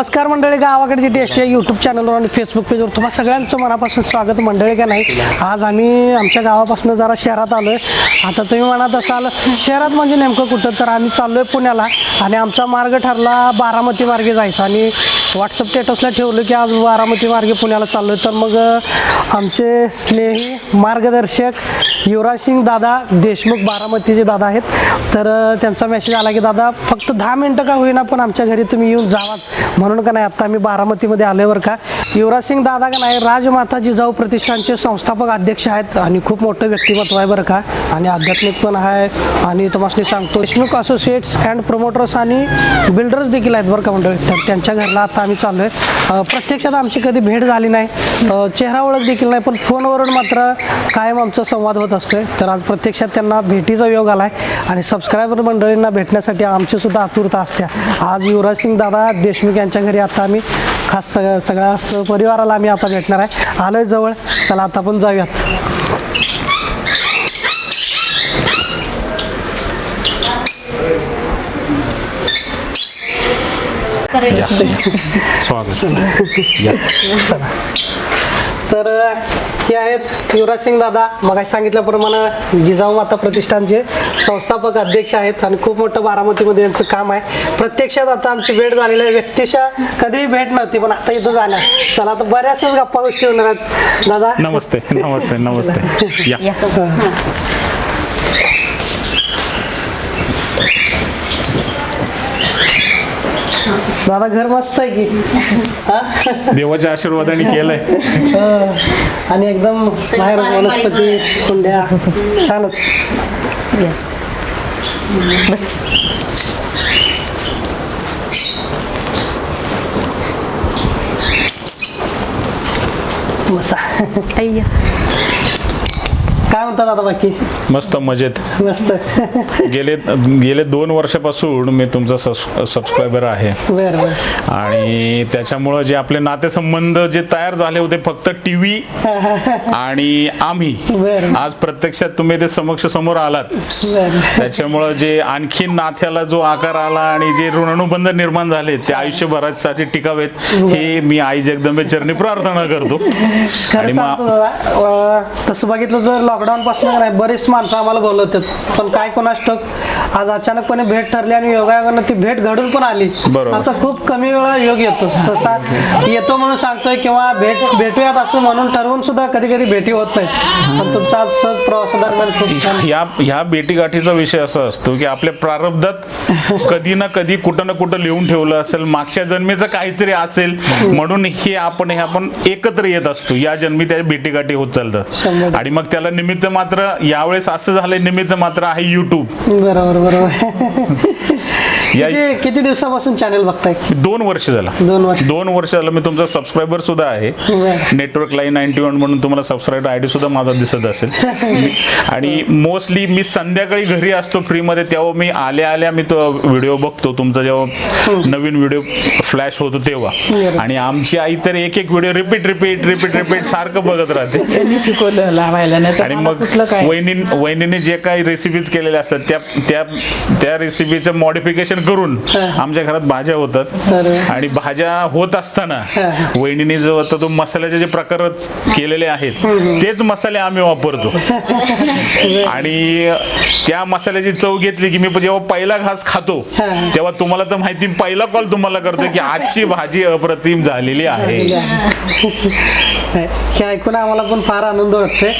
नमस्कार मंडळी गावाकडची टेस्ट या यूट्यूब चॅनलवर आणि फेसबुक पेजवर तुम्हाला सगळ्यांचं मनापासून स्वागत मंडळी का नाही? आज आम्ही आमच्या गावापासून जरा शहरात आलोय. आता तुम्ही म्हणत असाल शहरात म्हणजे नेमकं कुठं? तर आम्ही चाललोय पुण्याला आणि आमचा मार्ग ठरला बारामती मार्गे जायचा आणि व्हॉट्सअप स्टेटसला ठेवलं की आज बारामती मार्गे पुण्याला चाललो तर मग आमचे स्नेही मार्गदर्शक युवराज सिंग दादा देशमुख बारामतीचे दादा आहेत. तर त्यांचा मेसेज आला की दादा फक्त दहा मिनटं का होईना पण आमच्या घरी तुम्ही येऊन जावाच म्हणून का नाही आता आम्ही बारामतीमध्ये आल्यावर बरं का. युवराज सिंग दादा का नाही राजमाता जिजाऊ प्रतिष्ठानचे संस्थापक अध्यक्ष आहेत आणि खूप मोठं व्यक्तिमत्व आहे बरं का. आणि आध्यात्मिक पण आहे. आणि तुम्हाला सांगतो देशमुख असोसिएट्स अँड प्रमोटर्स आणि बिल्डर्स देखील आहेत बरं का मंडळी. तर त्यांच्या घरला आता आम्ही चाललो आहे प्रत्यक्षात आमची कधी भेट झाली नाही. चेहरा ओळख देखील नाही पण फोनवरून मात्र कायम आमचा संवाद होत असतो आहे तर आज प्रत्यक्षात त्यांना भेटीचा योग आला आहे आणि सबस्क्रायबर मंडळींना भेटण्यासाठी आमची सुद्धा आतुरता असते आज युवराज सिंग दादा देशमुख यांच्या घरी आता आम्ही खास सगळ्या सगळ्या परिवाराला आम्ही आता भेटणार आहे. आलोय जवळ चला आता आपण जाऊयात या. स्वागत या. तर हे आहेत युवराज सिंग दादा. मग सांगितल्याप्रमाणे जिजाऊ माता प्रतिष्ठानचे संस्थापक अध्यक्ष आहेत आणि खूप मोठं बारामतीमध्ये यांचं काम आहे. प्रत्यक्षात आता आमची भेट झालेली आहे. व्यक्तिशा कधीही भेट नव्हती पण आता इथं झाल्या चला आता बऱ्याचशाच गप्पा गोष्टी होणार आहेत. दादा? नमस्ते नमस्ते नमस्ते. या. दादा घर मस्त आहे की. हा? देवाच्या आशीर्वादाने केलंय. अं, आणि एकदम बाहेर वनस्पती कुंड्या. छानच. बसा. काय म्हणता दादा बाकी? मस्त मजेत. मस्त. गेले गेले दोन वर्षापासून मी तुमचा सबस्क्रायबर आहे. बर आणि त्याच्यामुळं जे आपले नातेसंबंध जे तयार झाले होते फक्त टीव्ही आणि आम्ही आज प्रत्यक्षात तुम्ही ते समक्ष समोर आलात. त्याच्यामुळं जे आणखी नात्याला जो आकार आला आणि जे ऋणानुबंध निर्माण झाले ते आयुष्यभरासाठी टिकावेत हे मी आई जगदंबे चरणी प्रार्थना करतो. आणि तसं बघितलं जर लॉकडाऊन पासून नाही बरेच माणसं आम्हाला बोलवतात पण काय कोणास ठाऊक आज अचानकपणे भेट ठरली आणि योगायोगानं ती भेट घडून पण आली. बरोबर. असं खूप कमी वेळा योग येतो. सहसा येतो म्हणून सांगतोय किंवा भेट भेटूयात असं म्हणून ठरवून सुद्धा कधी कधी भेटी होत नाहीत पण तुमचा आज सहज प्रवासादरम्यान खूप छान ह्या ह्या भेटीगाठीचा विषय असा असतो की आपल्या प्रारब्धात कधी ना कधी कुठं ना कुठं लिहून ठेवलं असेल मागच्या जन्मीचं काहीतरी असेल म्हणून हे आपण हे आपण एकत्र येत असतो. या जन्मी त्या भेटीगाठी होत चालतात शंभर आणि मग त्याला निमित्त मात्र यावेळेस असं झालंय निमित्त मात्र आहे युट्यूब बरोबर बरोबर. किती किती दिवसापासून चॅनल बघताय? दोन वर्ष झाला. दोन वर्ष. दोन वर्ष झालं मी तुमचा सबस्क्रायबर सुद्धा आहे. बरं. नेटवर्क लाईन नाईन्टी वन म्हणून तुम्हाला सबस्क्राईब आयडी सुद्धा माझा दिसत असेल. मी- आणि मोस्टली मी संध्याकाळी घरी असतो फ्री मध्ये तेव्हा मी आल्या आल्या मी तो व्हिडिओ बघतो. तुमचा जेव्हा नवीन व्हिडिओ फ्लॅश होतो तेव्हा. आणि आमची आई तर एक एक video repeat repeat repeat repeat सारखं बघत राहते. त्यांनी शिकवलं लावायला नाही तर आणि मला मग कुठलं काय? वहिनी वहिनीने जे काही रेसिपीज केलेल्या असतात त्या त्या त्या रेसिपीचं मॉडिफिकेशन करून हा. आमच्या घरात भाज्या होतात. आणि भाज्या होत असताना. वहिनीने जो आता तो मसाल्याचे जे प्रकारच केलेले आहेत तेच मसाले आम्ही वापरतो आणि त्या मसाल्याची चव घेतली की मी जेव्हा पहिला घास खातो. तेव्हा तुम्हाला तर माहिती पहिला कॉल तुम्हाला करतो की आजची भाजी अप्रतिम झालेली आहे हे ऐकून आम्हाला पण फार आनंद वाटतोय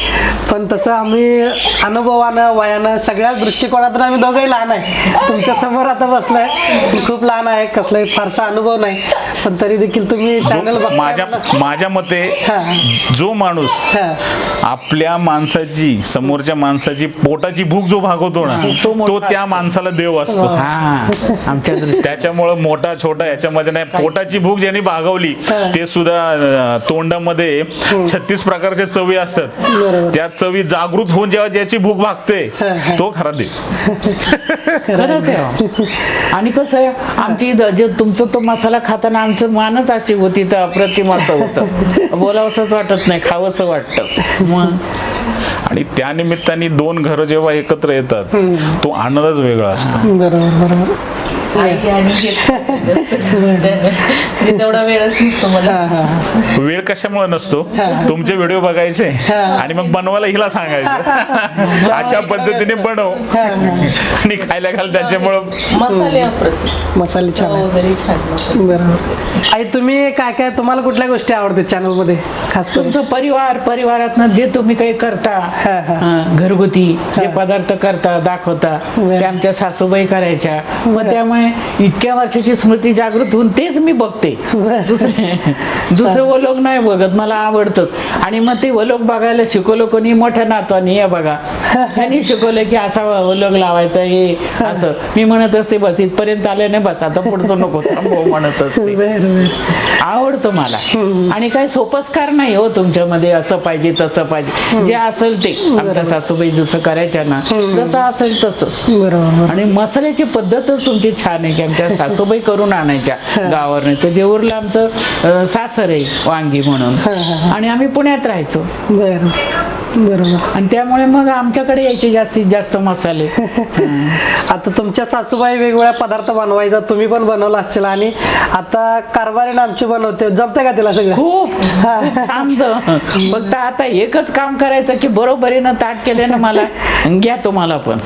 पण तसं आम्ही अनुभवानं वयानं सगळ्याच दृष्टिकोनातून आम्ही दोघंही लहान आहे तुमच्यासमोर आता बसलोय मी खूप लहान आहे कसलाही फारसा अनुभव नाही. पण तरी देखील तुम्ही चॅनल जो- माझ्या माझ्या मते जो माणूस आपल्या माणसाची समोरच्या माणसाची पोटाची भूक जो भागवतो ना तो त्या माणसाला देव असतो. हा. आमच्या त्याच्यामुळं मोठा छोटा याच्यामध्ये नाही पोटाची भूक ज्यांनी भागवली हा. ते सुद्धा तोंडामध्ये छत्तीस प्रकारच्या चवी असतात. त्या चवी जागृत होऊन जेव्हा ज्याची भूक भागते हा, हा. तो खरा देव. हो. आणि कसं आहे आमची जे तुमचं तो मसाला खाताना आमचं मानच अशी होती तर अप्रतिम असं होतं. बोलावंसंच वाटत नाही खावंसं वाटतं. मग? आणि त्या निमित्ताने दोन घरं जेव्हा एकत्र येतात तो आनंदच वेगळा असतो. बरोबर बरोबर. आई आणि घेत म्हणजे तेवढा वेळच नसतो मला. हा, हा, हा. वेळ कशामुळे नसतो? तुमचे व्हिडिओ बघायचे आणि मग बनवायला हिला सांगायचं. अशा पद्धतीने बनव. हा, हा. आणि खायला घाल त्याच्यामुळं. मसाले छान बरोबर आई तुम्ही काय काय तुम्हाला कुठल्या गोष्टी आवडतात चॅनलमध्ये? खास करून. तुमचं परिवार परिवारात जे तुम्ही काही करता हा, हा. हं, घरगुती जे पदार्थ करता दाखवता. ते आमच्या सासूबाई करायच्या. मग त्यामुळे इतक्या वर्षाची स्मृती जागृत होऊन तेच मी बघते. दुसरे दुसरं वलोग नाही बघत मला आवडतच. आणि मग ते वलोग बघायला शिकवलं कोणी? मोठ्या नातवानी हे बघा. त्यांनी शिकवलं की असा वलोग लावायचा हे असं. मी म्हणत असते बस इथपर्यंत आले नाही बस आता पुढचं नको. थांबव म्हणत असते. आवडतं मला. आणि काही सोपस्कार नाही हो तुमच्यामध्ये असं पाहिजे तसं पाहिजे. जे असेल ते. आमच्या सासूबाई जसं करायच्या ना जसं असेल तसं. आणि मसाल्याची पद्धतच तुमची छान आहे की आमच्या सासूबाई करून आणायच्या गावावर तर जेऊरला आमचं सासर आहे वांगी म्हणून. आणि आम्ही पुण्यात राहायचो. बरं बरोबर. आणि त्यामुळे मग आमच्याकडे यायचे जास्तीत जास्त मसाले. आता तुमच्या सासूबाई वेगवेगळ्या पदार्थ बनवायचा तुम्ही पण बनवला असतील आणि आता कारभारीला आमची बनवते. जमते का तिला सगळं? खूप. छान फक्त आता एकच काम करायचं की बरोबरीनं ताट केल्यानं मला घ्या तुम्हाला पण.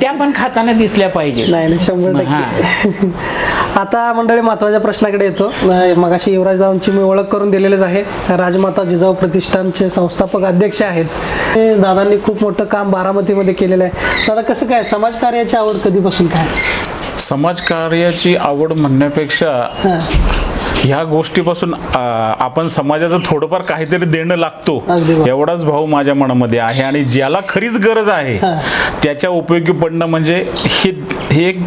त्या पण खाताना दिसल्या पाहिजे. नाही शंभर आता मंडळी महत्त्वाच्या प्रश्नाकडे येतो. मग अशी युवराज दादांची मी ओळख करून दिलेलीच आहे. राजमाता जिजाऊ प्रतिष्ठानचे संस्थापक अध्यक्ष आहेत. हे दादांनी खूप मोठं काम बारामतीमध्ये केलेलं आहे. दादा कसं काय? समाजकार्याची आवड कधीपासून काय? समाजकार्याची आवड म्हणण्यापेक्षा ह्या गोष्टीपासून आपण समाजाचं थोडंफार काहीतरी देणं लागतो. एवढाच भाव माझ्या मनामध्ये आहे आणि ज्याला खरीच गरज आहे. त्याच्या उपयोगी पडणं म्हणजे हे एक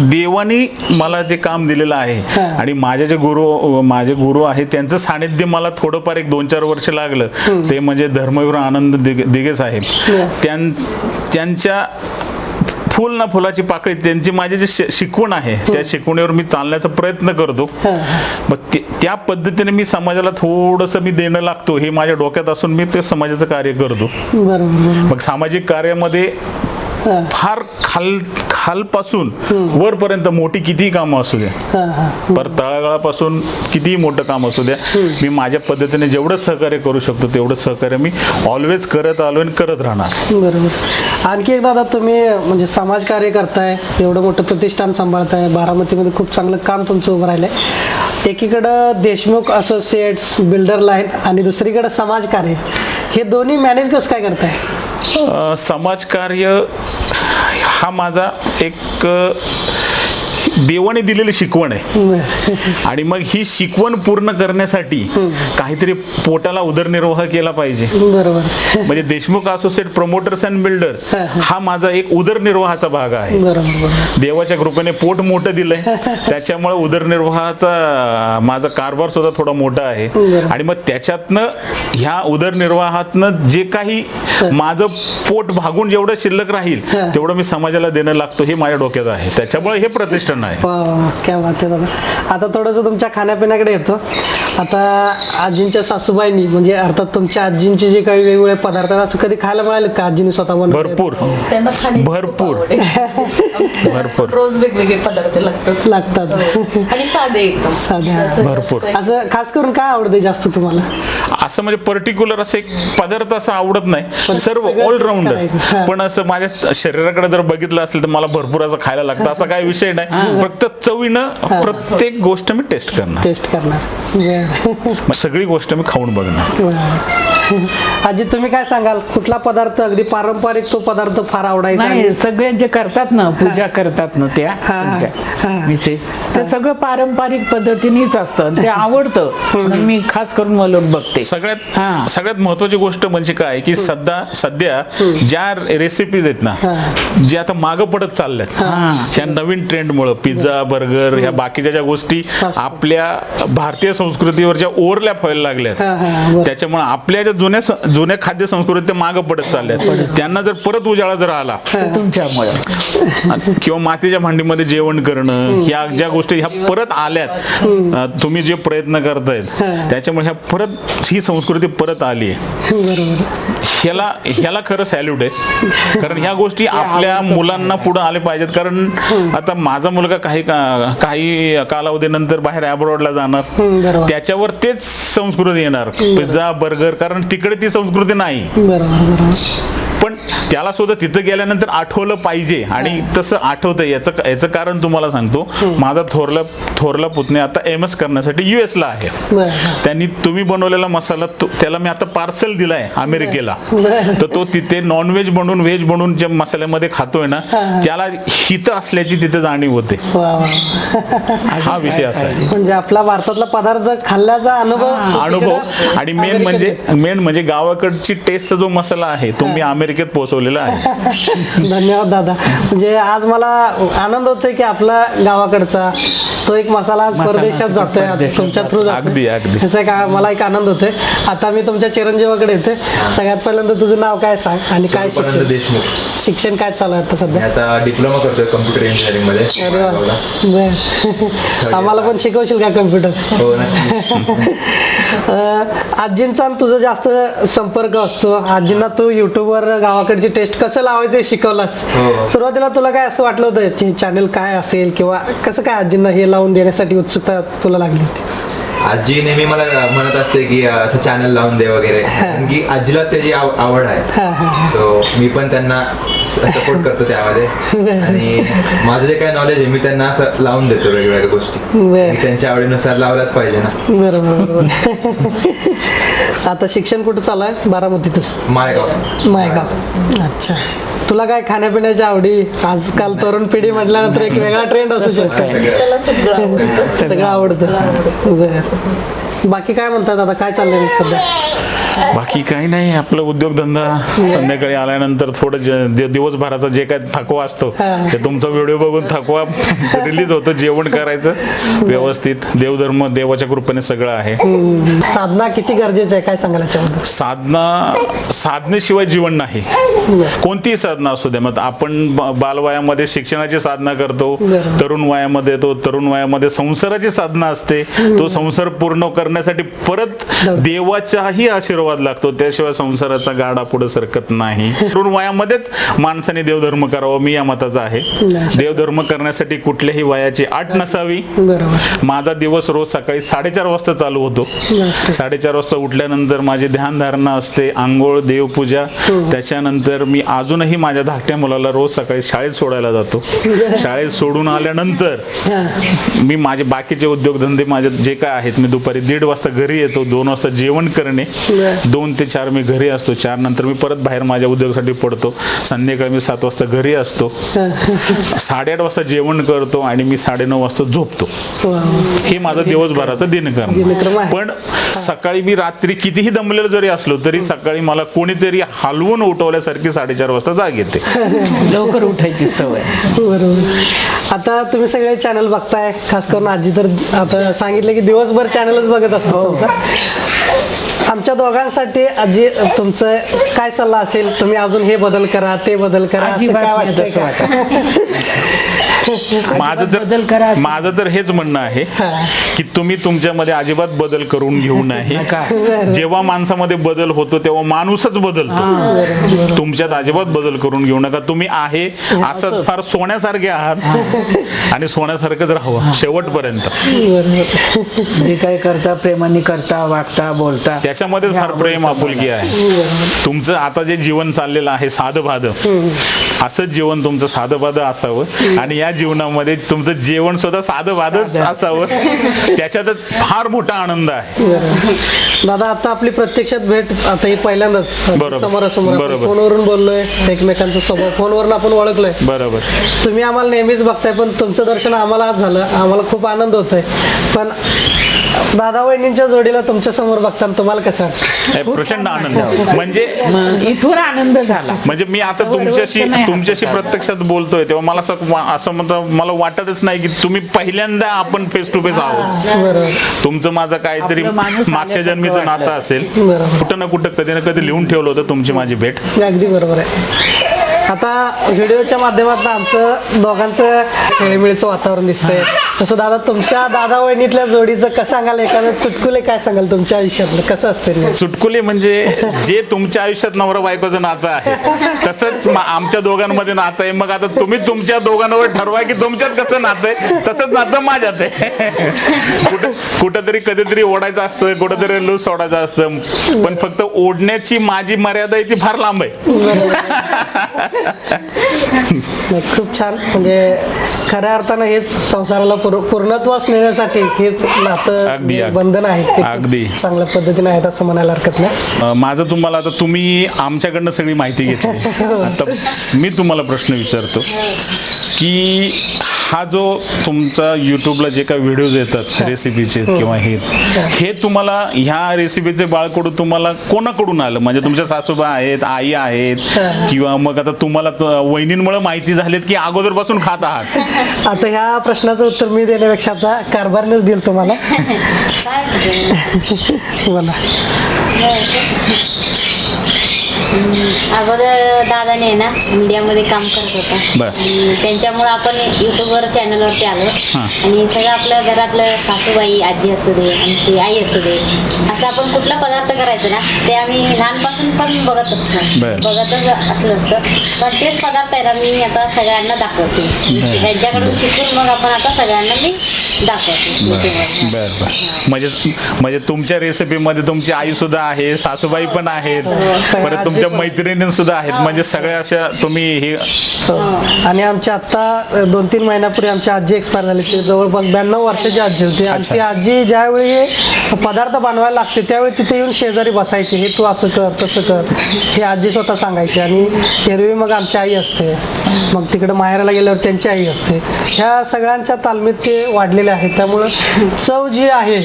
देवानी मला जे काम दिलेलं आहे. आणि माझे जे गुरु माझे गुरु आहेत त्यांचं सानिध्य मला थोडंफार एक दोन चार वर्ष लागलं. ते म्हणजे धर्मवीर आनंद दिगे साहेब. त्यांच्या फुल ना फुलाची पाकळी त्यांची माझी जी शिकवण आहे त्या शिकवणीवर मी चालण्याचा प्रयत्न करतो. मग त्या पद्धतीने मी समाजाला थोडस मी देणं लागतो हे माझ्या डोक्यात असून मी ते समाजाचं कार्य करतो. मग सामाजिक कार्यामध्ये फार खाल खालपासून. वरपर्यंत मोठी कितीही कामं असू द्या. पर तळागाळापासून कितीही मोठं काम असू द्या मी माझ्या पद्धतीने जेवढं सहकार्य करू शकतो तेवढं सहकार्य मी ऑलवेज करत आलो आणि करत राहणार. बरोबर. आणखी एक दादा तुम्ही म्हणजे समाजकार्य करताय एवढं मोठं प्रतिष्ठान सांभाळताय बारामतीमध्ये खूप चांगलं काम तुमचं उभं राहिलंय. एकीकडं देशमुख असोसिएट्स बिल्डर लाईन आणि दुसरीकडं समाजकार्य हे दोन्ही मॅनेज कसं काय करताय? समाजकार्य हा माझा एक देवाने दिलेली शिकवण आहे. आणि मग ही शिकवण पूर्ण करण्यासाठी. काहीतरी पोटाला उदरनिर्वाह केला पाहिजे. बरोबर. म्हणजे Deshmukh associate promoters and builders हा, माझा एक उदरनिर्वाहाचा भाग आहे. देवाच्या कृपेने पोट मोठं दिलंय. त्याच्यामुळे उदरनिर्वाहाचा माझा कारभार सुद्धा थोडा मोठा आहे. आणि मग त्याच्यातनं ह्या उदरनिर्वाहातनं जे काही माझं पोट भागून जेवढं शिल्लक राहील. तेवढं मी समाजाला देणं लागतो हे माझ्या डोक्यात आहे. त्याच्यामुळे हे प्रतिष्ठान आहे क्या बात आहे दादा आता थोडस तुमच्या खाण्यापिण्याकडे येतो. आता आजींच्या सासूबाईंनी म्हणजे अर्थात तुमच्या आजींचे जे काही वेगवेगळे पदार्थ आहेत, असं कधी खायला मिळाले का आजीने स्वतः भरपूर त्यांना खाण्याची खूप भरपूर. आवड आहे. भरपूर. रोज वेगवेगळे पदार्थ लागतात लागतात हो. आणि साधे एकदम साधे, हा. असं भरपूर. असं खास करून काय आवडते जास्त तुम्हाला असं म्हणजे पर्टिक्युलर असं एक पदार्थ असं आवडत नाही सर्व सगळं ऑलराऊंडर करायचं. हा. पण असं माझ्या शरीराकडे जर बघितलं असेल तर मला भरपूर असं खायला लागतं असा काही विषय नाही फक्त चवीनं प्रत्येक गोष्ट मी टेस्ट करणार टेस्ट करणार बरं. मग सगळी गोष्ट मी खाऊन बघणार. आजी तुम्ही काय सांगाल कुठला पदार्थ अगदी पारंपरिक तो पदार्थ फार आवडायचा नाही सगळे जे करतात ना पूजा करतात ना त्या. मिसेस ते सगळं पारंपरिक पद्धतीनेच असतं आणि ते आवडतं मी खास करून मला बघते हा. सगळ्यात सगळ्यात महत्वाची गोष्ट म्हणजे काय की सध्या सध्या ज्या रेसिपीज आहेत ना. जे आता मागं पडत चालल्यात हा. ह्या नवीन ट्रेंडमुळं पिझ्झा बर्गर ह्या बाकीच्या ज्या गोष्टी. आपल्या भारतीय संस्कृतीवर ज्या ओव्हरलॅप व्हायला लागल्यात हा, हा. त्याच्यामुळे आपल्या ज्या जुन्या जुन्या खाद्य संस्कृती मागं पडत चालल्यात. त्यांना जर परत उजाळा जर आला तुमच्यामुळे. किंवा मातीच्या भांडीमध्ये जेवण करणं ह्या ज्या गोष्टी ह्या परत आल्यात तुम्ही जे प्रयत्न करतायत त्याच्यामुळे ह्या परत ही संस्कृती परत आली ह्याला ह्याला खरं सॅल्यूट आहे. कारण ह्या गोष्टी आपल्या मुलांना पुढे आले पाहिजेत. कारण आता माझा मुलगा काही काही कालावधीनंतर बाहेर अब्रॉडला जाणार. त्याच्यावर तेच संस्कृती येणार. पिझ्झा बर्गर कारण तिकडे ती संस्कृती नाही. बरोबर पण त्याला सुद्धा तिथं गेल्यानंतर आठवलं पाहिजे आणि तसं आठवतं याचं याचं कारण तुम्हाला सांगतो. माझा थोरला थोरला पुतणे आता एम एस करण्यासाठी युएस ला आहे. त्यांनी तुम्ही बनवलेला मसाला त्याला मी आता पार्सल दिलाय अमेरिकेला. तर तो तिथे नॉनव्हेज बनवून व्हेज बनवून जे मसाल्यामध्ये खातोय ना. त्याला हित असल्याची तिथे जाणीव होते. हा विषय असा आहे. म्हणजे आपला भारतातला पदार्थ खाल्ल्याचा अनुभव अनुभव. आणि मेन म्हणजे. मेन म्हणजे गावाकडची टेस्टचा जो मसाला आहे तो मी अमेरिकेत पोहोचवलेला आहे. धन्यवाद दादा. म्हणजे आज मला आनंद होतोय की आपला गावाकडचा तो एक मसाला परदेशात जातोय तुमच्या थ्रू अगदी, अगदी. एक मला एक आनंद होतोय. आता मी तुमच्या चिरंजीवाकडे येते सगळ्यात पहिल्यांदा तुझं नाव काय सांग आणि काय शिक्षण? देशमुख. शिक्षण काय चालू आहे आता मी सध्या आता डिप्लोमा करतोय कम्प्युटर इंजिनिअरिंगमध्ये. आम्हाला पण शिकवशील का कम्प्युटर हो नक्की. आजींचा आणि तुझा जास्त संपर्क असतो. आजींना तू युट्यूबवर गावाकडची टेस्ट कसं लावायचं शिकवलास? हो. सुरुवातीला तुला काय असं वाटलं होतं? चॅनल काय असेल किंवा कसं काय आजींना हे लावून देण्यासाठी उत्सुकता तुला लागली होती. आजी नेहमी मला म्हणत असते की असं चॅनल लावून दे वगैरे. की आजीला त्याची आव- आवड आहे. सो मी पण त्यांना सपोर्ट करतो त्यामध्ये. आणि माझं जे काय नॉलेज आहे मी त्यांना असं लावून देतो वेगवेगळ्या गोष्टी. त्यांच्या आवडीनुसार लावलाच पाहिजे ना. बरोबर बरोबर. आता शिक्षण कुठं चालू आहे? बारामतीतच. माळेगाव. मायगाव अच्छा. तुला काय खाण्यापिण्याच्या आवडी? आजकाल तरुण पिढी म्हटल्यानंतर एक वेगळा ट्रेंड असू शकतो. त्याला सगळं आवडतं. सगळं आवडतं. बरं. बाकी काय म्हणतात आता? काय चाललंय सध्या? बाकी काही नाही आपलं उद्योगधंदा संध्याकाळी आल्यानंतर थोडं जे- दि- दिवसभराचा जे काय थकवा असतो. ते तुमचा व्हिडिओ बघून थकवा रिलीज होतो जेवण करायचं व्यवस्थित. देवधर्म देवाच्या कृपेने सगळं आहे. हम्म. साधना किती गरजेचं आहे? काय सांगायला याच्याबद्दल? साधना साधनेशिवाय जीवन नाही. कोणतीही साधना असू द्या मग आपण ब- बालवयामध्ये शिक्षणाची साधना करतो बरोबर. तरुण वयामध्ये तो तरुण वयामध्ये संसाराची साधना असते. तो संसार पूर्ण करण्यासाठी परत. देवाचाही आशीर्वाद लागतो. त्याशिवाय संसाराचा गाडा पुढे सरकत नाही. तरुण वयामध्येच माणसाने देवधर्म करावा मी या मताचा आहे. देवधर्म करण्यासाठी कुठल्याही वयाची आठ नसावी. माझा दिवस रोज सकाळी साडेचार वाजता चालू होतो. साडेचार वाजता उठल्यानंतर माझी ध्यानधारणा असते आंघोळ देवपूजा. त्याच्यानंतर मी अजूनही माझ्या धाकट्या मुलाला रोज सकाळी शाळेत सोडायला जातो. शाळेत सोडून आल्यानंतर. मी माझे बाकीचे उद्योगधंदे माझे जे काय आहेत मी दुपारी दीड वाजता घरी येतो दोन वाजता जेवण करणे. दोन ते चार मी घरी असतो चार नंतर मी परत बाहेर माझ्या उद्योगासाठी पडतो. संध्याकाळी मी सात वाजता घरी असतो. हा. साडेआठ वाजता जेवण करतो आणि मी साडेनऊ वाजता झोपतो. हे माझं दिवसभराचं दिनक्रम. पण सकाळी मी रात्री कितीही दमलेलो जरी असलो तरी सकाळी मला कोणीतरी हलवून उठवल्यासारखी साडेचार वाजता जाग येते. लवकर उठायची सवय. बरोबर. आता तुम्ही सगळे चॅनल बघताय खास करून आजी तर आता सांगितलं की दिवसभर चॅनलच बघत असतो तुमचा. आमच्या दोघांसाठी आजी तुमचं काय सल्ला असेल तुम्ही अजून हे बदल करा ते बदल करा असं काय? माझं बदल तर करा असं. माझं तर हेच म्हणणं आहे. की तुम्ही तुमच्यामध्ये अजिबात बदल करून घेऊ नये. जेव्हा माणसामध्ये बदल होतो तेव्हा माणूसच बदलतो. तुमच्यात अजिबात बदल करून घेऊ नका. तुम्ही आहे असंच फार सोन्यासारखे आहात. आणि सोन्यासारखंच राहावं शेवटपर्यंत. जे काही करता प्रेमाने करता वागता बोलता. त्याच्यामध्ये फार प्रेम आपुलकी आहे. तुमचं आता जे जीवन चाललेलं आहे साधं भाधं असंच जीवन तुमचं साधं भाधं असावं आणि या जीवनामध्ये तुमचं जेवण सुद्धा साधं भाधच असावं. त्याच्यातच फार मोठा आनंद आहे. दादा आता आपली प्रत्यक्षात भेट आता ही पहिल्यांदाच. बरोबर. समोरासमोर आपण बरोबर. फोनवरून बोललोय एकमेकांचा स्वभाव. फोनवरून आपण ओळखलोय. बरोबर. तुम्ही आम्हाला नेहमीच बघताय पण तुमचं दर्शन आम्हाला आज झालं. आम्हाला खूप आनंद होतोय. पण दादा वहिनींच्या जोडीला तुमच्यासमोर बघताना तुम्हाला कसं? हे प्रचंड आनंद. म्हणजे इथून आनंद झाला. म्हणजे मी आता तुमच्याशी तुमच्याशी. प्रत्यक्षात बोलतोय तेव्हा मला असं म्हणतं मला वाटतच नाही की तुम्ही पहिल्यांदा आपण फेस टू फेस आहोत बरोबर. तुमचं माझं काहीतरी मागच्या जन्मीचं नातं. असेल. कुठं ना कुठं कधी ना कधी लिहून ठेवलं होतं तुमची माझी भेट. अगदी बरोबर आहे. आता व्हिडिओच्या माध्यमातून आमचं दोघांचं खेळीमेळीचं वातावरण दिसतंय. तसं दादा तुमच्या दादा वहिनीतल्या जोडीचं कसं सांगाल? एखादं चुटकुले काय सांगाल तुमच्या आयुष्यातलं? कसं असतं? चुटकुले म्हणजे जे तुमच्या आयुष्यात नवरा बायकोचं नातं आहे तसंच आमच्या दोघांमध्ये नातं आहे. मग आता तुम्ही तुमच्या दोघांवर ठरवा की तुमच्यात कसं नातं आहे तसंच नातं माझ्यात आहे. कुठं कुठंतरी कधीतरी ओढायचं असतं कुठंतरी लूज सोडायचं असतं पण फक्त ओढण्याची माझी मर्यादा आहे ती फार लांब आहे. नाही, खूप छान. म्हणजे खऱ्या अर्थानं हेच संसाराला पूर- पूर्णत्वास नेण्यासाठी हेच नातं अगदी, जे अगदी. बंधन ते खूप अगदी. चांगल्या पद्धतीने आहेत असं म्हणायला हरकत नाही. अं, माझं तुम्हाला आता तुम्ही आमच्याकडनं सगळी माहिती घेतली. आता मी तुम्हाला प्रश्न विचारतो की हा जो तुमचा युट्यूबला जे काही व्हिडिओज येतात रेसिपीचे किंवा हे हे. तुम्हाला ह्या रेसिपीचे बाळकडू तुम्हाला कोणाकडून आलं? म्हणजे तुमच्या सासूबा आहेत आई आहेत किंवा मग आता तुम्हाला त- वहिनींमुळे माहिती झालीत की अगोदरपासून खात आहात. आता ह्या प्रश्नाचं उत्तर मी देण्यापेक्षा आता कारभारनेच देईल तुम्हाला. काय? बोला. अगोदर दादाने आहे ना मीडियामध्ये काम करत होता. त्यांच्यामुळे आपण युट्यूबवर चॅनलवरती आलो. आणि सगळं आपलं घरातलं सासूबाई आजी असू दे आमची आई असू दे असं आपण कुठला पदार्थ करायचं ना ते आम्ही लहानपासून पण बघत असतो. बघतच असलं असतं. तेच पदार्थ आहे ना मी आता सगळ्यांना दाखवते. बर. त्यांच्याकडून शिकून मग आपण आता सगळ्यांना मी दाखवते. बर. बर. बर म्हणजे म्हणजे तुमच्या रेसिपीमध्ये तुमची आई सुद्धा आहे सासूबाई पण आहेत परत तुमच्या मैत्रिणी सुद्धा आहेत. म्हणजे सगळ्या अशा तुम्ही हे हो. आणि आमच्या आता दोन तीन महिन्यापूर्वी आमची आजी एक्सपायर झाली. ती जवळपास ब्याण्णव वर्षाची आजी होती. आणि अच्छा. ती आजी ज्यावेळी हे पदार्थ बनवायला लागते त्यावेळी तिथे येऊन शेजारी बसायची. हे तू असं कर तसं कर. ही आजी स्वतः सांगायची. आणि एरवी मग आमची आई असते. मग तिकडे माहेराला गेल्यावर त्यांची आई असते. ह्या सगळ्यांच्या तालमीत ते वाढलेले आहेत. त्यामुळं चव जी आहे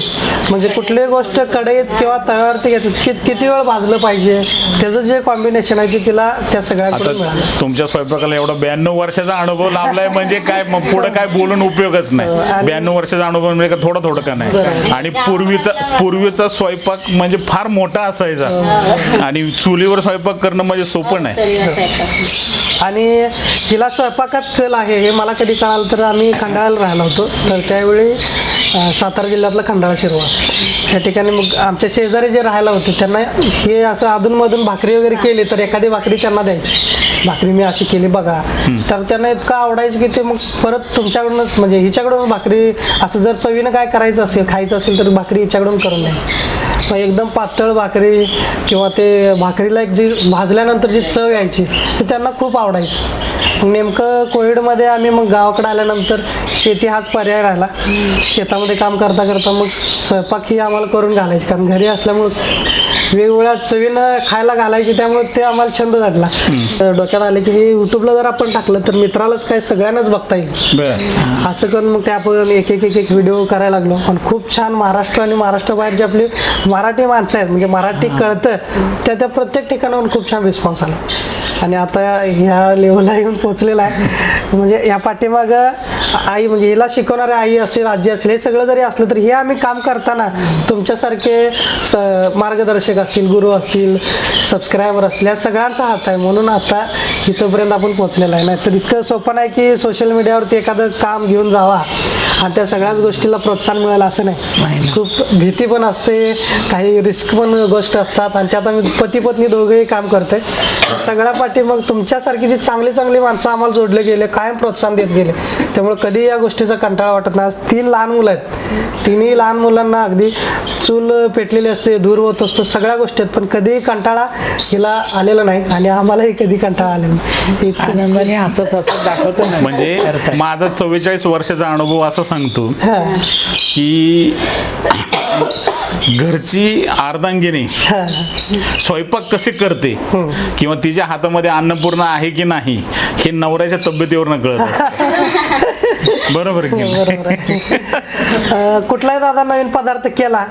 म्हणजे कुठलीही गोष्ट कढईत किंवा तव्यावरती घेतली कि- किती वेळ भाजलं पाहिजे त्याचं जे कॉम्बिनेशन आहे ते तिला त्या सगळ्यांकडून आता मिळालं. तुमच्या स्वयंपाकाला एवढा ब्याण्णव वर्षाचा अनुभव लाभलाय म्हणजे काय? मग पुढे काय बोलून उपयोगच हो, नाही आणि- ब्याण्णव वर्षाचा अनुभव म्हणजे का थोडा थोडं का नाही. आणि पूर्वीचा पूर्वीचा स्वयंपाक म्हणजे फार मोठा हो. असायचा आणि चुलीवर स्वयंपाक करणं म्हणजे सोपं नाही. आहे. आणि हिला स्वयंपाकात कल आहे हे मला कधी कळालं तर आम्ही खंडाळ्याला राहिलो होतो. तर त्यावेळी सातारा जिल्ह्यातला खंडाळा शिरवा. त्या ठिकाणी मग आमच्या शेजारी जे राहायला होते त्यांना हे असं अधूनमधून भाकरी वगैरे केली तर एखादी भाकरी त्यांना द्यायची. भाकरी मी अशी केली बघा. तर त्यांना इतकं आवडायचं की ते मग परत तुमच्याकडूनच म्हणजे हिच्याकडून भाकरी असं जर चवीनं काय करायचं असेल खायचं असेल तर भाकरी हिच्याकडून करून द्या एकदम पातळ भाकरी किंवा ते भाकरीला एक जी भाजल्यानंतर जी चव यायची ते त्यांना खूप आवडायची. नेमकं कोविडमध्ये आम्ही मग गावाकडे आल्यानंतर शेती हाच पर्याय राहिला. शेतामध्ये काम करता करता मग स्वयंपाक ही आम्हाला करून घालायची कारण घरी असल्यामुळं वेगवेगळ्या चवीनं खायला घालायची त्यामुळे ते आम्हाला छंद लागला तर डोक्यात आले की हे युट्यूबला जर आपण टाकलं तर मित्रालाच काय सगळ्यांनाच बघता येईल. असं करून मग ते आपण एक एक एक एक व्हिडिओ करायला लागलो. पण खूप छान महाराष्ट्र आणि महाराष्ट्राबाहेर जे आपली मराठी माणसं आहेत म्हणजे मराठी कळतं त्या त्या प्रत्येक ठिकाणाहून खूप छान रिस्पॉन्स आला. आणि आता ह्या लेवलला येऊन पोहोचलेला आहे. म्हणजे या पाठीमाग आई म्हणजे हिला शिकवणारी आई असेल आजी असेल हे सगळं जरी असलं तरी हे आम्ही काम करताना तुमच्यासारखे मार्गदर्शक असतील गुरु असतील सबस्क्रायबर असतील या सगळ्यांचा हात आहे. म्हणून आता इथंपर्यंत आपण पोहोचलेला आहे. नाहीतर इतकं सोपं नाही की सोशल मीडियावरती एखादं काम घेऊन जावा. आणि त्या सगळ्याच गोष्टीला प्रोत्साहन मिळेल असं नाही. खूप भीती पण असते काही रिस्क पण गोष्ट असतात. आणि त्यात आम्ही पती पत्नी दोघेही काम करतोय. सगळ्या पाठी मग तुमच्यासारखी जी चांगली चांगली माणसं आम्हाला जोडले गेले कायम प्रोत्साहन देत गेले. त्यामुळे कधी या गोष्टीचा कंटाळा वाटत नाही. तीन लहान मुलं आहेत. तिन्ही लहान मुलांना अगदी चूल पेटलेली असते दूर होत असतो. सगळ्या गोष्टी आहेत पण कधीही कंटाळा हिला आलेला नाही आणि आम्हालाही कधी कंटाळा आलेला नाही. इतकं- आनंदाने हसत हसत दाखवतो ना. म्हणजे माझा चव्वेचाळीस वर्षाचा अनुभव असं सांगतो हा, की घरची अर्धांगिनी हा, स्वयंपाक कसे करते हम्म. किंवा तिच्या हातामध्ये अन्नपूर्णा आहे की नाही हे नवऱ्याच्या तब्येतीवरनं कळत असतं. बरोबर की नाही? बरोबर आहे. अं, कुठलाही दादा नवीन पदार्थ केला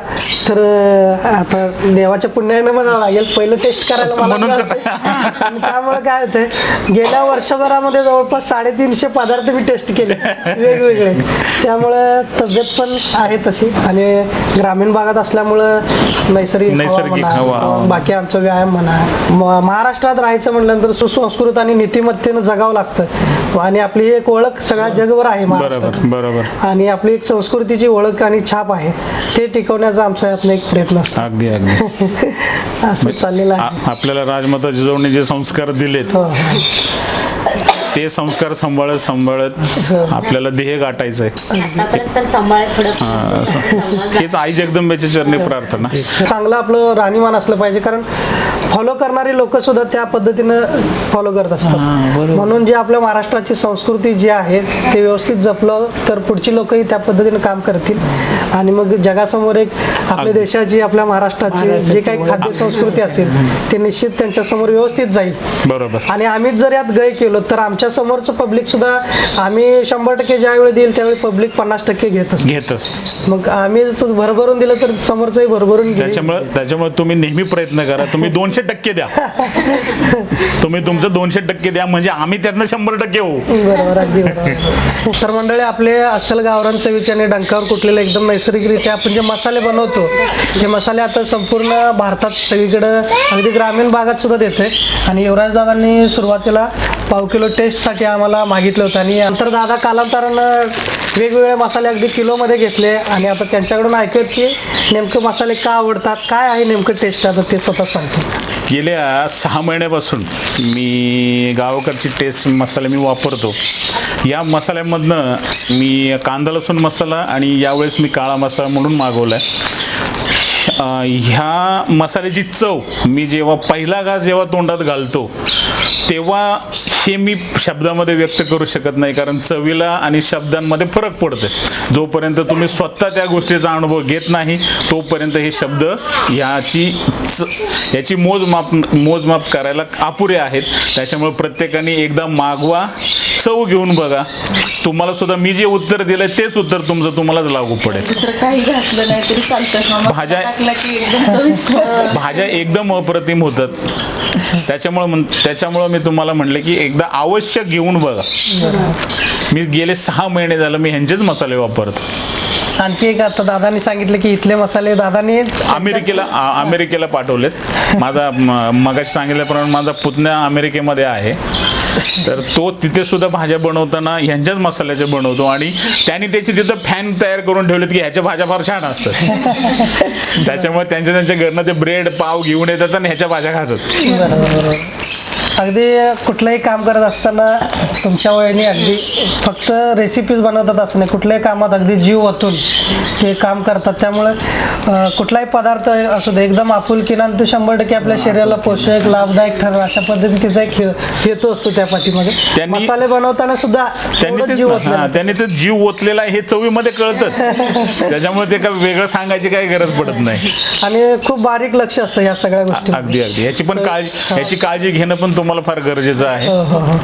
तर अं, आता देवाच्या पुण्याने म्हणावं लागेल पहिलं टेस्ट करायला मला म्हणून तर- मिळालं. आणि त्यामुळे काय होतंय गेल्या वर्षभरामध्ये जवळपास साडेतीनशे पदार्थ मी टेस्ट केले वेगवेगळे त्यामुळे तब्येत पण आहे तशी आणि ग्रामीण भागात असल्यामुळं नैसर्गिक हवा नैसर्गिक म्हणा, हवा. किंवा बाकी आमचा व्यायाम म्हणा म- महाराष्ट्रात राहायचं म्हटल्यानंतर सुसंस्कृत आणि नीतिमत्तेनं जगावं लागतं आणि आपली एक ओळख सगळ्या जगभर आहे बरोबर बरोबर. आणि आपली एक संस्कृतीची ओळख आणि छाप आहे ते टिकवण्याचा आमचा यातनं एक प्रयत्न असतो. अगदी अगदी. असं चाललेलं आहे. आ- आपल्याला राजमाता जिजाऊने जे संस्कार दिलेत हो, हो. ते संस्कार सांभाळत सांभाळत आपल्याला ध्येय गाठायचंय. आतापर्यंत तर सांभाळत हा, असं. थोडं हेच आई जगदंबेच्या चरणी प्रार्थना. चांगलं आपलं राहणीमान असलं पाहिजे कारण फॉलो करणारी लोक सुद्धा त्या पद्धतीनं फॉलो करत असतात. हा. म्हणून जे आपल्या महाराष्ट्राची संस्कृती जी आहे ते व्यवस्थित जपलं तर पुढची लोकही त्या पद्धतीने काम करतील. आणि मग जगासमोर एक आपल्या. देशाची आपल्या महाराष्ट्राची जे काही. खाद्य संस्कृती असेल ते निश्चित त्यांच्यासमोर व्यवस्थित जाईल. बरोबर. आणि आम्हीच जर यात गय केलो तर आमच्या समोरचं पब्लिक सुद्धा आम्ही शंभर टक्के ज्यावेळी देईल त्यावेळी पब्लिक पन्नास टक्के घेत असते घेतच मग आम्ही भरभरून दिलं तर समोरचंही भरभरून त्याच्यामुळे तुम्ही नेहमी प्रयत्न करा. तुम्ही दोनशे टक्के द्या. तुम्ही तुमचं दोनशे टक्के द्या म्हणजे आम्ही त्यातनं शंभर टक्के होऊ. बरोबर अगदी बरोबर. तर मंडळी आपले अस्सल गावरान चवीच्याने डंकावर कुठलेले एकदम नैसर्गिकरित्या आपण जे मसाले बनवतो ते मसाले आता संपूर्ण भारतात सगळीकडं अगदी ग्रामीण भागात सुद्धा देते आणि युवराज दादांनी सुरुवातीला पाव किलो टेस्टसाठी आम्हाला मागितलं होतं. आणि नंतर दादा कालांतरानं वेगवेगळे मसाले अगदी किलोमध्ये घेतले. आणि आता त्यांच्याकडून ऐकत की नेमकं मसाले का आवडतात काय आहे नेमकं टेस्ट? आता ते स्वतः सांगतो गेल्या सहा महिन्यापासून मी गावकडची टेस्ट मसाले मी वापरतो. या मसाल्यामधनं मी कांदा लसूण मसाला आणि यावेळेस मी काळा मसाला म्हणून मागवला आहे ह्या मसाल्याची चव मी जेव्हा पहिला घास जेव्हा तोंडात घालतो तेव्हा हे मी शब्दामध्ये व्यक्त करू शकत नाही कारण चवीला आणि शब्दांमध्ये फरक पडते जोपर्यंत तुम्ही स्वतः त्या गोष्टीचा अनुभव घेत नाही तोपर्यंत हे शब्द ह्याची याची मोजमाप मोजमाप करायला अपुरे आहेत. त्याच्यामुळे प्रत्येकाने एकदा मागवा चव घेऊन बघा. तुम्हाला सुद्धा मी जे उत्तर दिलंय तेच उत्तर तुमचं तुम्हालाच लागू पडेल. दुसरं काही घातलं नाही तरी चालतं. मग भाज्या- टाकला की एकदम चविष्ट भाज्या एकदम अप्रतिम होतात. त्याच्यामुळे म्हण- त्याच्यामुळं मी तुम्हाला म्हणले की एकदा आवश्यक घेऊन बघा. मी गेले सहा महिने झालं मी ह्यांचेच मसाले वापरतो. आणखी एक आता दादानी सांगितलं की इथले मसाले दादानी अमेरिकेला आ- अमेरिकेला पाठवलेत. माझा म- मगाशी सांगितल्याप्रमाणे माझा पुतण्या अमेरिकेमध्ये आहे. तर तो तिथे सुद्धा भाज्या बनवताना ह्यांच्याच मसाल्याच्या बनवतो आणि त्यांनी त्याची तिथं फॅन तयार करून ठेवलेत की ह्याच्या भाज्या फार छान असतात. त्याच्यामुळे त्यांच्या त्यांच्या घरनं ते ब्रेड पाव घेऊन येतात आणि ह्याच्या भाज्या खातात. अगदी कुठलंही काम करत असताना तुमच्या वयाने अगदी फक्त रेसिपीज बनवतात असं नाही कुठल्याही कामात अगदी जीव ओतून ते काम करतात. त्यामुळे कुठलाही पदार्थ असू दे एकदम आपुलकीनं तो शंभर टक्के आपल्या शरीराला पोषक लाभदायक ठरेल अशा पद्धतीने तिचा एक हेतू असतो त्या पाठीमागे. त्यांनी- मसाले बनवताना सुद्धा त्यांनी तेच जीव ना, ओतलेला हा, आहे. त्यांनी ते जीव ओतलेला आहे हे चवीमध्ये कळतच. त्याच्यामुळे ते काय वेगळं सांगायची काही गरज पडत नाही. आणि खूप बारीक लक्ष असतं ह्या सगळ्या गोष्टी अगदी अगदी. याची पण काळजी याची काळजी घेणं पण तुम्हाला फार गरजेचं आहे. हो, हो, हो,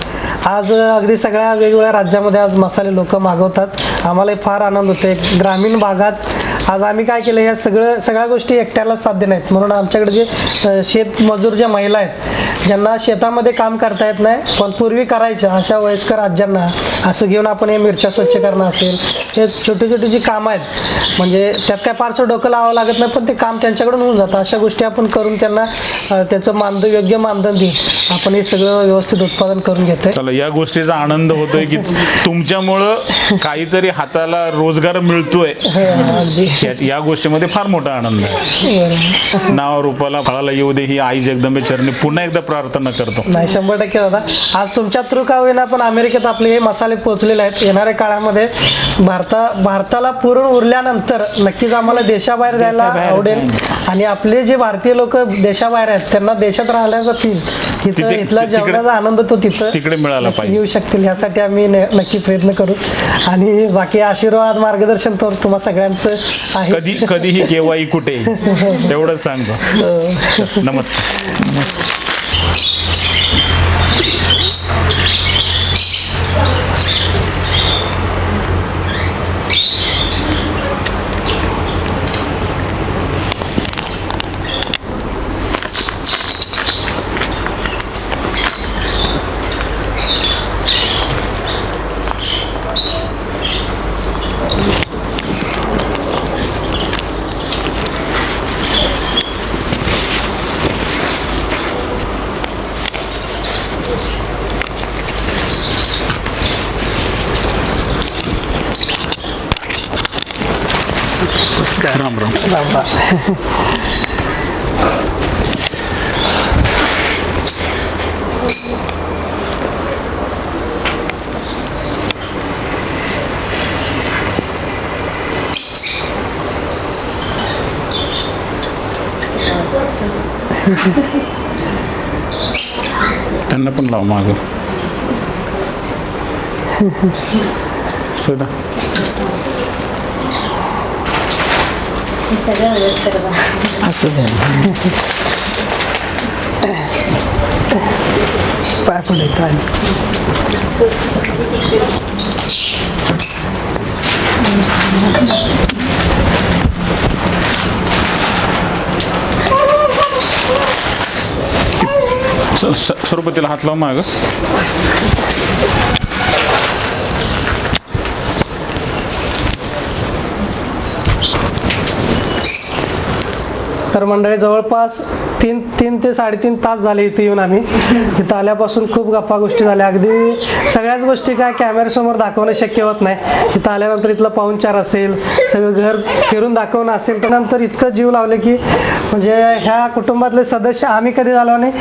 आज अगदी सगळ्या वेगवेगळ्या राज्यामध्ये आज मसाले लोक मागवतात. आम्हालाही फार आनंद होते ग्रामीण भागात आज आम्ही काय केलं या सगळं सगळ्या गोष्टी एकट्याला साध्य नाहीत. म्हणून आमच्याकडे जे अ, शेतमजूर ज्या महिला आहेत ज्यांना शेतामध्ये काम करता येत नाही पण पूर्वी करायच्या अशा वयस्कर आज्यांना असं घेऊन आपण हे मिरच्या स्वच्छ करणं असेल हे छोटी छोटी जी कामं आहेत म्हणजे त्यात काय फारसं डोकं लावावं लागत नाही पण ते काम त्यांच्याकडून होऊन जातं. अशा गोष्टी आपण करून त्यांना अ, त्याचं मानधन योग्य मानधन देऊन आपण हे सगळं व्यवस्थित उत्पादन करून घेतोय. चला या गोष्टीचा आनंद होतोय की तुमच्यामुळं काहीतरी हाताला रोजगार मिळतोय. हो, या- या गोष्टीमध्ये फार मोठा आनंद आहे. नाव रूपाला फळाला येऊ दे ही आई जगदंबे चरणी पुन्हा एकदा प्रार्थना करतो. नाही शंभर टक्के दादा. आज तुमच्या थ्रू का होईना पण अमेरिकेत आपले हे मसाले पोहोचलेले आहेत. येणाऱ्या काळामध्ये भारता भारताला पुरून उरल्यानंतर नक्कीच आम्हाला देशाबाहेर जायला देशाबाहेर आवडेल. आणि आपले जे भारतीय लोक देशाबाहेर आहेत त्यांना देशात राहण्याचा फील तिथं तिथे- इथला जेवणाचा आनंद तो तिथं तिकडे मिळाला पाहिजे. येऊ शकतील. ह्यासाठी आम्ही नक्की प्रयत्न करू. आणि बाकी आशीर्वाद मार्गदर्शन तर तुम्हा सगळ्यांचं आहे. कधी कधीही केव्हाही कुठेही तेवढंच सांगतो. अं, नमस्कार. त्यांना पण लाव माग सुद्धा हे सगळं मदत करता असं झालं. पाय पुढे खाली. स- स- सरबतीला हात लाव माग तर मंडळी जवळपास तीन तीन ते साडेतीन तास झाले इथे येऊन आम्ही. इथं आल्यापासून खूप गप्पा गोष्टी झाल्या. अगदी सगळ्याच गोष्टी काय कॅमेऱ्यासमोर दाखवणं शक्य होत नाही. इथं आल्यानंतर इथलं पाहुणचार असेल सगळं घर फिरून दाखवणं असेल तर नंतर इतकं जीव लावले की म्हणजे ह्या कुटुंबातले सदस्य आम्ही कधी झालो नाही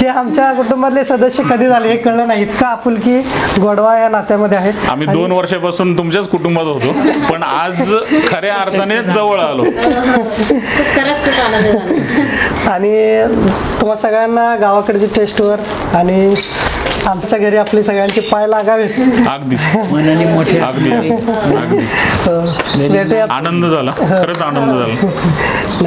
ते आमच्या कुटुंबातले सदस्य कधी झाले हे कळलं नाही. इतका आपुलकी गोडवा या नात्यामध्ये आहे. आम्ही दोन वर्षापासून तुमच्याच कुटुंबात होतो पण आज खऱ्या अर्थाने जवळ आलो. आणि तुम्हा सगळ्यांना गावाकडची टेस्टवर आणि आमच्या घरी आपली सगळ्यांचे पाय लागावेत अगदीच मनाने मोठे अगदी. अगदी. अं, भेटूयात. आनंद झाला. खरंच आनंद झाला.